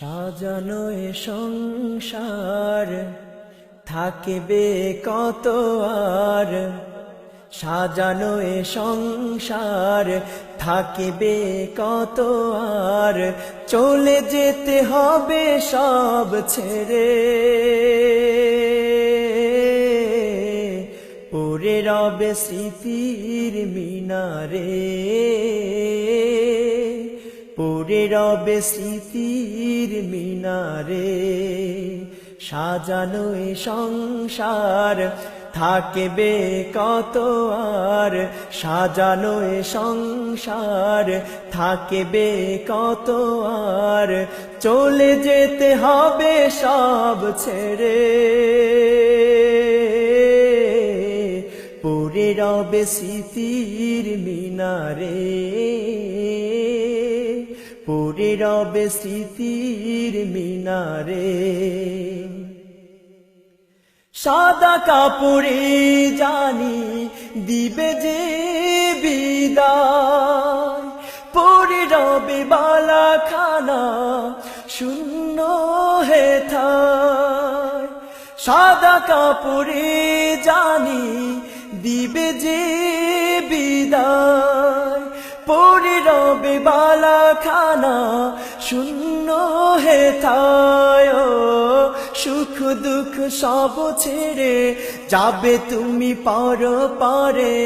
সাজানো সংসার, থাকবে কত আর? সাজানো সংসার, থাকবে কত আর? চলে যেতে হবে সব ছেড়ে। পরে রবে স্মৃতির মিনারে। পরে রবে স্মৃতির মিনারে সাজানো এ সংসার, থাকবে কত আর? সাজানো এ সংসার, থাকবে কত আর? চলে যেতে হবে সব ছেড়ে। পরে রবে স্মৃতির মিনারে পরে রবে স্মৃতির মিনারে। সাদা কাপড়ে জানি দিবে যে বিদায়। পরে রবে বালা খানা শূন্য হে সাদা কাপড়ে জানি দিবে যে বিদায়। রবে বালা খানা শূন্য হে থায় সুখ দুঃখ সব ছেড়ে যাবে তুমি পর পারে,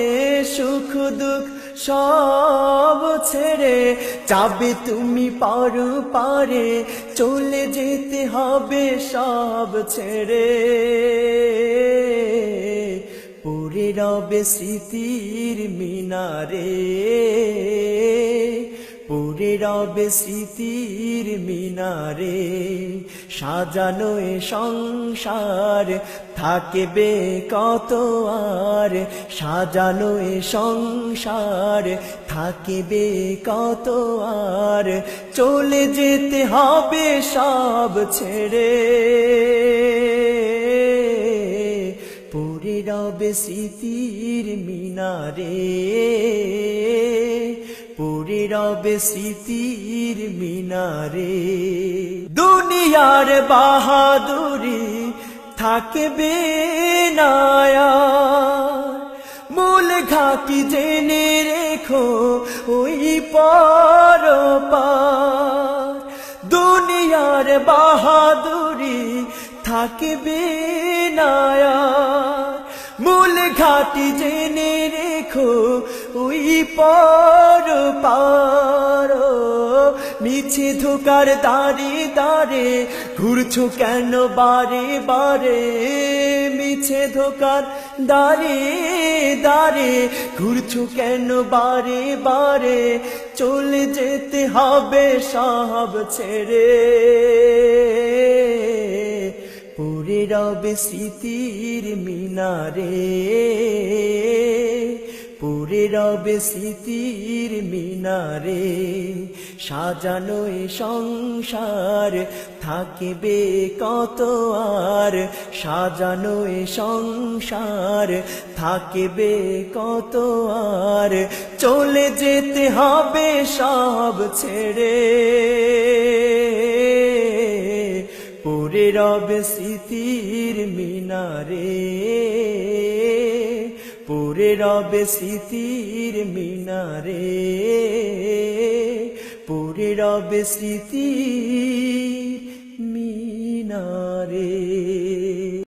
সুখ দুঃখ সব ছেড়ে যাবে তুমি পর পারে, চলে যেতে হবে সব ছেড়ে। পরে রবে স্মৃতির মিনারে পরে রবে স্মৃতির মিনারে সাজানো এ সংসার থাকবে কত আর? সাজানো এ সংসার থাকবে কত আর? চলে যেতে হবে সব ছেড়ে। রবে স্মৃতির মিনারে পরে রবে স্মৃতির মিনারে। দুনিয়ার বাহাদুরি থাকবে নায়া মূল ঘাটি জেনে রেখো ওই পর দুনিয়ার বাহাদুরি থাকবে নায়া মূল ঘাটি জেনে রেখো, ওই পর পার। মিছে ধোকার দাঁড়ে দাঁড়ে, ঘুরছো কেন বারে বারে? মিছে ধোকার দাঁড়ে দাঁড়ে, ঘুরছো কেন বারে বারে? চলে যেতে হবে সব ছেড়ে। রবে স্মৃতির মিনারে, পরে রবে স্মৃতির মিনারে, সাজানো এ সংসার থাকবে কত আর, সাজানো এ সংসার থাকবে কত আর, চলে যেতে হবে সব ছেড়ে। পরে রবে স্মৃতির মিনারে পরে রবে স্মৃতির মিনারে পরে রবে স্মৃতির মিনারে।